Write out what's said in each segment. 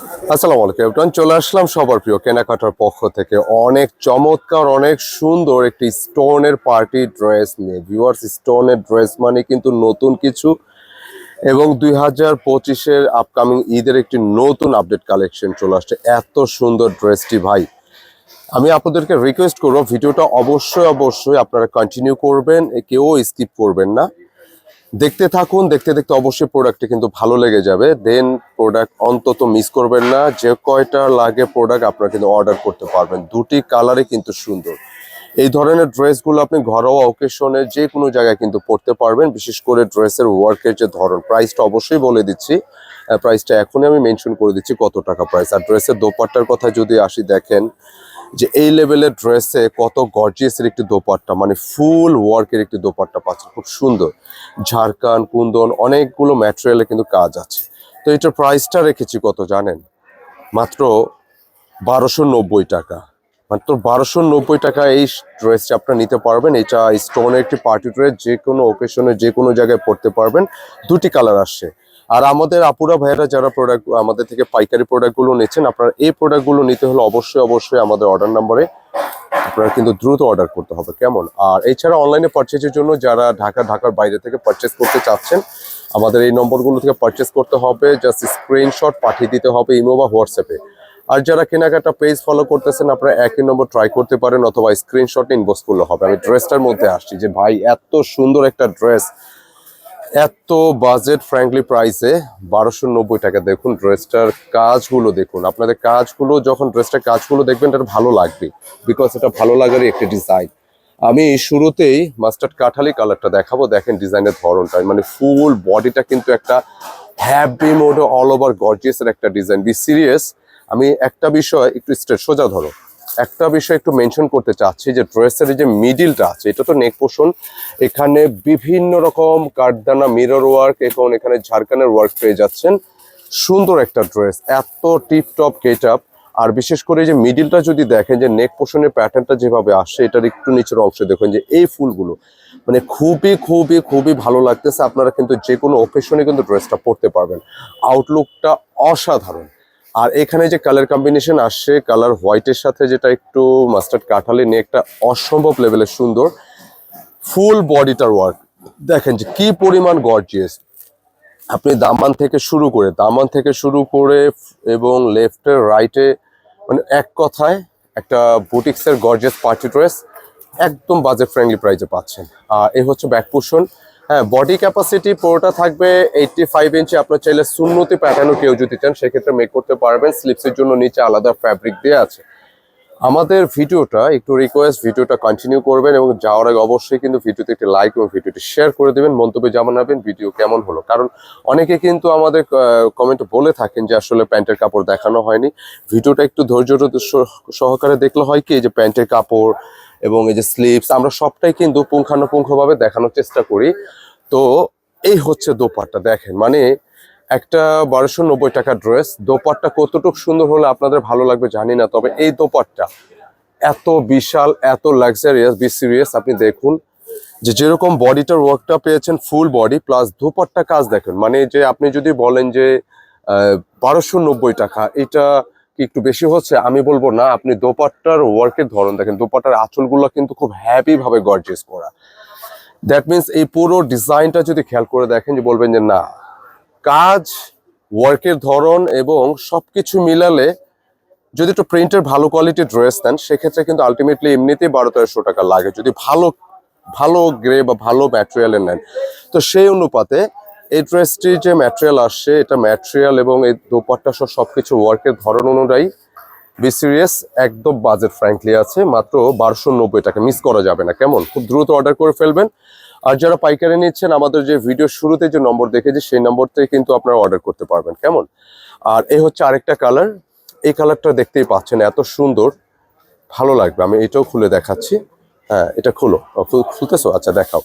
আসসালামু আলাইকুম এভরিওয়ান চলে আসলাম সবার প্রিয় কেনাকাটার পক্ষ থেকে। অনেক চমৎকার, অনেক সুন্দর একটি স্টোনের পার্টি ড্রেস নিয়ে। ভিউয়ার্স স্টোনের ড্রেস মানে কিন্তু নতুন কিছু। এবং দুই হাজার পঁচিশের আপকামিং ঈদের একটি নতুন আপডেট কালেকশন চলে আসছে। এত সুন্দর ড্রেসটি ভাই। আমি আপনাদেরকে রিকোয়েস্ট করব, ভিডিওটা অবশ্যই অবশ্যই আপনারা কন্টিনিউ করবেন, কেউ স্কিপ করবেন না। দেখতে থাকুন, দেখতে দেখতে অবশ্যই প্রোডাক্টটি কিন্তু ভালো লেগে যাবে। দেন প্রোডাক্ট অন্তত মিস করবেন না। যে কয়টা লাগে প্রোডাক্ট আপনারা কিন্তু অর্ডার করতে পারবেন। দুটি কালারে কিন্তু সুন্দর। এই ধরনের ড্রেসগুলো আপনি ঘরোয়া অকেশনে যে কোনো জায়গায় কিন্তু পরতে পারবেন। বিশেষ করে ড্রেসের ওয়ার্কের যে ধরন প্রাইসটা অবশ্যই বলে দিচ্ছি। প্রাইসটা এখনই আমি মেনশন করে দিচ্ছি কত টাকা প্রাইস আর ড্রেসের দোপাট্টার কথা যদি আসি দেখেন যে এই লেভেলের ড্রেসে কত গর্জিয়াসের একটি দোপাট্টা মানে ফুল ওয়ার্কের একটি দোপাট্টা পাচ্ছেন, খুব সুন্দর। ঝাড়খান কুন্দন, অনেকগুলো ম্যাটেরিয়ালে কিন্তু কাজ আছে। তো এটার প্রাইসটা রেখেছি কত জানেন? মাত্র বারোশো নব্বই টাকা। মাত্র বারোশো নব্বই টাকা এই ড্রেসটা আপনারা নিতে পারবেন। এটা স্টোনের একটি পার্টি ড্রেস যে কোনো ওকেশনে যে কোনো জায়গায় পড়তে পারবেন। দুটি কালার আসছে। আর আমাদের আপুরা ভাইয়েরা যারা প্রোডাক্ট আমাদের থেকে পাইকারি প্রোডাক্টগুলো নিচ্ছেন, আপনারা এই প্রোডাক্টগুলো নিতে হলে অবশ্যই অবশ্যই আমাদের অর্ডার নম্বরে আপনারা কিন্তু দ্রুত অর্ডার করতে হবে, কেমন? আর এছাড়া অনলাইনে পারচেজের জন্য যারা ঢাকা, ঢাকার বাইরে থেকে পারচেস করতে চাচ্ছেন, আমাদের এই নম্বরগুলো থেকে পারচেস করতে হবে জাস্ট স্ক্রিনশট পাঠিয়ে দিতে হবে ইমো বা হোয়াটসঅ্যাপে আর যারা কেনাকাটা পেজ ফলো করতেছেন, আপনারা একই নম্বর ট্রাই করতে পারেন, অথবা স্ক্রিনশট ইনবক্স করলে হবে। আমি ড্রেসটার মধ্যে আসছি যে, ভাই, এত সুন্দর একটা ড্রেস এত বাজেট ফ্র্যাঙ্কলি প্রাইসে বারোশো নব্বই টাকা দেখুন ড্রেসটার কাজগুলো দেখুন। আপনাদের কাজগুলো, যখন ড্রেসটার কাজগুলো দেখবেন, এটা ভালো লাগবে। বিকজ এটা ভালো লাগারই একটা ডিজাইন আমি শুরুতেই মাস্টার্ড কাঠালি কালারটা দেখাবো। দেখেন ডিজাইনের ধরনটা। মানে ফুল বডিটা কিন্তু একটা হ্যাপি মোড অল ওভার গর্জিয়াসের একটা ডিজাইন বি সিরিয়াস আমি একটা বিষয় একটু স্ট্রেট সোজা ধরো। একটা বিষয় একটু মেনশন করতে চাচ্ছি যে ড্রেসের যে মিডিলটা আছে, এটা তো নেক পোষণ এখানে বিভিন্ন রকম কাঠদানা মিরর ওয়ার্ক এবং এখানে ঝাড়খানের ওয়ার্ক পেয়ে যাচ্ছেন। সুন্দর একটা ড্রেস এত টিপ টপ গেট আপ আর বিশেষ করে যে মিডিলটা যদি দেখেন, যে নেক পোষণের প্যাটার্নটা যেভাবে আসে এটার একটু নিচের অংশে দেখুন, যে এই ফুলগুলো মানে খুবই খুবই খুবই ভালো লাগতেছে। আপনারা কিন্তু যে কোনো অকেশনে কিন্তু ড্রেসটা পরতে পারবেন। আউটলুকটা অসাধারণ। আর এখানে যে কালার কম্বিনেশন আসছে কালার হোয়াইটের সাথে যেটা একটু মাস্টার্ড কাঠালে নিয়ে একটা অসম্ভব লেভেলের সুন্দর ফুল বডিটার ওয়ার্ক দেখেন যে কি পরিমাণ গর্জিয়াস আপনি দামান থেকে শুরু করে, দামান থেকে শুরু করে এবং লেফটে রাইটে মানে এক কথায় একটা বুটিক্সের গর্জিয়াস পার্টি ড্রেস একদম বাজেট ফ্রেন্ডলি প্রাইসে পাচ্ছেন। আর এই হচ্ছে ব্যাক হ্যাঁ বডি ক্যাপাসিটি পুরোটা থাকবে এইটটি ফাইভ ইঞ্চি আপনার চাইলে শূন্যতি প্যাটার্নও কেউ যদি চান, সেক্ষেত্রে মেক করতে পারবেন। স্লিপসের জন্য নিচে আলাদা ফ্যাব্রিক দিয়ে আছে। আমাদের ভিডিওটা, একটু রিকোয়েস্ট ভিডিওটা কন্টিনিউ করবেন এবং যাওয়ার আগে অবশ্যই কিন্তু ভিডিওতে একটি লাইক এবং ভিডিওটি শেয়ার করে দেবেন, মন্তব্যে জানাবেন ভিডিও কেমন হলো। কারণ অনেকে কিন্তু আমাদের কমেন্টে বলে থাকেন যে আসলে প্যান্টের কাপড় দেখানো হয়নি। ভিডিওটা একটু ধৈর্য সহ- সহকারে দেখলে হয় কি যে প্যান্টের কাপড় এবং এই যে স্লিপস আমরা সবটাই কিন্তু পুঙ্খানুপুঙ্খভাবে দেখানোর চেষ্টা করি। তো এই হচ্ছে দোপাট্টা, দেখেন মানে একটা বারোশো নব্বই টাকা ড্রেস দোপাট্টা কতটুকু সুন্দর হলে আপনাদের ভালো লাগবে জানি না, তবে এই দোপাট্টা এত বিশাল, এত লাক্সারিয়াস বি সিরিয়াস আপনি দেখুন যে যেরকম বডিটার ওয়ার্কটা পেয়েছেন ফুল বডি প্লাস দোপাট্টা কাজ দেখেন। মানে যে আপনি যদি বলেন যে বারোশো নব্বই টাকা, এটা কি একটু বেশি হচ্ছে, আমি বলব না, আপনি দোপাট্টার ওয়ার্কের ধরন দেখেন, দোপাট্টার আঁচলগুলো কিন্তু খুব হ্যাপি ভাবে গর্জিয়াস করা। দ্যাট মিনস এই পুরো ডিজাইনটা যদি খেয়াল করে দেখেন, যে বলবেন যে না, কাজ ওয়ার্কের ধরন এবং সবকিছু মিলালে যদি একটু প্রিন্টের ভালো কোয়ালিটির ড্রেস দেন সেক্ষেত্রে কিন্তু আলটিমেটলি এমনিতেই বারো তেরোশো টাকা লাগে। যদি ভালো ভালো গ্রে বা ভালো ম্যাটেরিয়ালের নেন, তো সেই অনুপাতে এই ড্রেসটির যে ম্যাটেরিয়াল আসছে এটা ম্যাটেরিয়াল এবং এই দোপাট্টা সহ সবকিছু ওয়ার্কের ধরন অনুযায়ী বি সিরিয়াস একদম বাজেট ফ্র্যাঙ্কলি আছে, মাত্র বারোশো নব্বই টাকা। মিস করা যাবে না। কেমন? খুব দ্রুত অর্ডার করে ফেলবেন। আর যারা পাইকারি নিচ্ছেন, আমাদের যে ভিডিও শুরুতে যে নম্বর দেখেছি, সেই নম্বর থেকে কিন্তু আপনারা অর্ডার করতে পারবেন। কেমন? আর এই হচ্ছে আরেকটা কালার এই কালারটা দেখতেই পাচ্ছেন, এত সুন্দর। ভালো লাগবে, আমি এটাও খুলে দেখাচ্ছি। হ্যাঁ এটা খুলো। খুলতেছো? আচ্ছা দেখাও।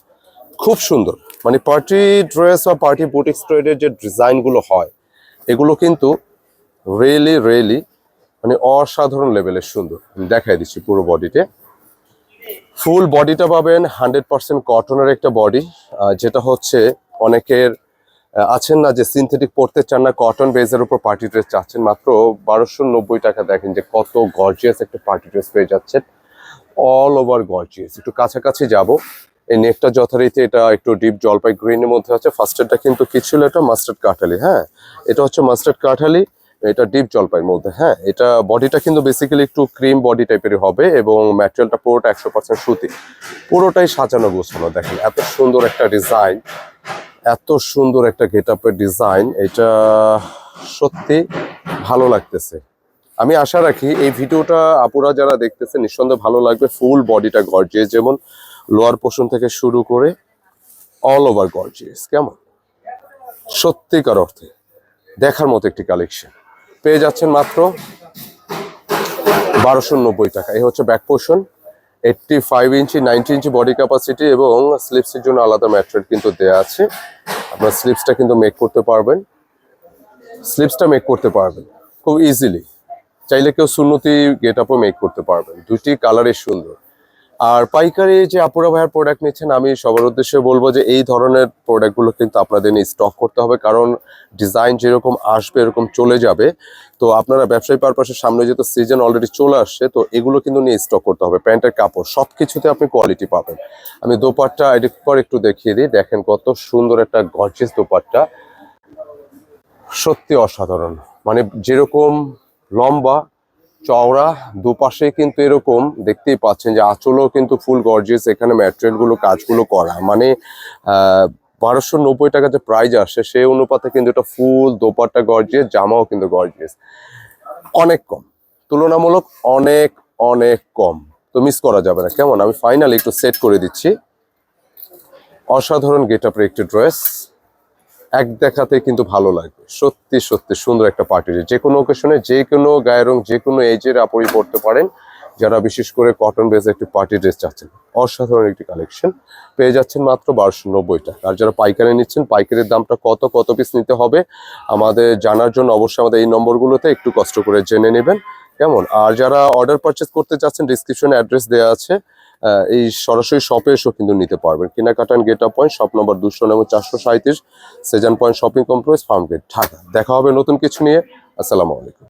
খুব সুন্দর। মানে পার্টি ড্রেস বা পার্টি বুটিক স্ট্রেডের যে ডিজাইনগুলো হয়, এগুলো কিন্তু রিয়েলি রিয়েলি মানে অসাধারণ লেভেলের সুন্দর। আমি দেখাই দিচ্ছি পুরো বডিতে। ফুল বডিটা পাবেন হান্ড্রেড পার্সেন্ট কটনের একটা বডি যেটা হচ্ছে অনেকের আছেন না যে সিনথেটিক পড়তে চান না কটন বেজের উপর পার্টি ড্রেস চাচ্ছেন। মাত্র বারোশো নব্বই টাকা দেখেন যে কত গর্জিয়াস একটা পার্টি ড্রেস পেয়ে যাচ্ছেন। অল ওভার গর্জিয়াস একটু কাছাকাছি যাব। এই নেকটা যথারীতি এটা একটু ডিপ জলপাই গ্রিনের মধ্যে আছে। ফার্স্টেরটা কিন্তু কি ছিল? এটা মাস্টার্ড কাঠালি হ্যাঁ? এটা হচ্ছে মাস্টার্ড কাঠালি, এটা ডিপ জলপাইয়ের মধ্যে হ্যাঁ? এটা বডিটা কিন্তু বেসিক্যালি একটু ক্রিম বডি টাইপেরই হবে এবং ম্যাটেরিয়ালটা পুরোটা একশো পার্সেন্ট সুতি। পুরোটাই সাজানো গোছানো, দেখেন, এত সুন্দর একটা ডিজাইন এত সুন্দর একটা গেট আপের ডিজাইন এটা সত্যি ভালো লাগতেছে। আমি আশা রাখি এই ভিডিওটা আপুরা যারা দেখতেছে, নিঃসন্দেহে ভালো লাগবে। ফুল বডিটা গর্জিয়াস যেমন লোয়ার পোর্শন থেকে শুরু করে অল ওভার গর্জিয়াস কেমন? সত্যিকার অর্থে দেখার মতো একটি কালেকশন পেয়ে যাচ্ছেন মাত্র বারোশো নব্বই টাকা। এই হচ্ছে back portion eighty five inch ninety inch body capacity এবং স্লিপসের জন্য আলাদা ম্যাটেরিয়াল কিন্তু দেওয়া আছে। আপনার স্লিপসটা কিন্তু মেক করতে পারবেন। স্লিপসটা মেক করতে পারবেন খুব ইজিলি চাইলে কেউ সুন্নতি গেট আপও মেক করতে পারবেন। দুটি কালারই সুন্দর। আর পাইকারি যে আপুরা ভাইয়ের প্রোডাক্ট নিচ্ছেন, আমি সবার উদ্দেশ্যে বলব যে এই ধরনের প্রোডাক্টগুলো কিন্তু আপনাদের নিয়ে স্টক করতে হবে, কারণ ডিজাইন যেরকম আসবে, এরকম চলে যাবে। তো আপনারা ব্যবসায়ী পারপাসের সামনে যেহেতু সিজন অলরেডি চলে আসছে, তো এগুলো কিন্তু নিয়ে স্টক করতে হবে। প্যান্টের কাপড় সব কিছুতে আপনি কোয়ালিটি পাবেন। আমি দোপাট্টা এডিট পর একটু দেখিয়ে দিই, দেখেন কত সুন্দর একটা গর্জেস দোপাট্টা। সত্যি অসাধারণ। মানে যেরকম লম্বা চওড়া দুপাশে কিন্তু এরকম দেখতেই পাচ্ছেন যে আঁচলও কিন্তু ফুল গর্জিয়াস এখানে ম্যাটেরিয়ালগুলো, কাজগুলো করা। মানে বারোশো নব্বই টাকা যে প্রাইস আসে সেই অনুপাতে কিন্তু এটা ফুল দোপাট্টা গর্জিয়াস জামাও কিন্তু গর্জিয়াস অনেক কম। তুলনামূলক অনেক অনেক কম। তো মিস করা যাবে না। কেমন? আমি ফাইনালি একটু সেট করে দিচ্ছি। অসাধারণ গেট আপের একটি ড্রেস এক দেখাতে কিন্তু ভালো লাগবে। সত্যি সত্যি সুন্দর একটা পার্টি যে কোনো ওকেশনে যে কোনো গায়ের রং যে কোনো এজের আপনি পড়তে পারেন, যারা বিশেষ করে কটন বেস একটি পার্টি ড্রেস চাচ্ছেন। অসাধারণ একটি কালেকশন পেয়ে যাচ্ছেন মাত্র বারোশো নব্বই টাকা। আর যারা পাইকারি নিচ্ছেন, পাইকারির দামটা কত কত পিস নিতে হবে, আমাদের জানার জন্য অবশ্যই আমাদের এই নম্বরগুলোতে একটু কষ্ট করে জেনে নেবেন। কেমন? আর যারা অর্ডার পারচেস করতে চাচ্ছেন ডিসক্রিপশনে অ্যাড্রেস দেওয়া আছে। এই সরাসরি শপে এসেও কিন্তু নিতে পারবেন। কেনাকাটান get up point shop number দুশো এবং চারশো সাঁত্রিশ Shezan point shopping complex Farmgate Dhaka. দেখা হবে নতুন কিছু নিয়ে। আসসালামু আলাইকুম।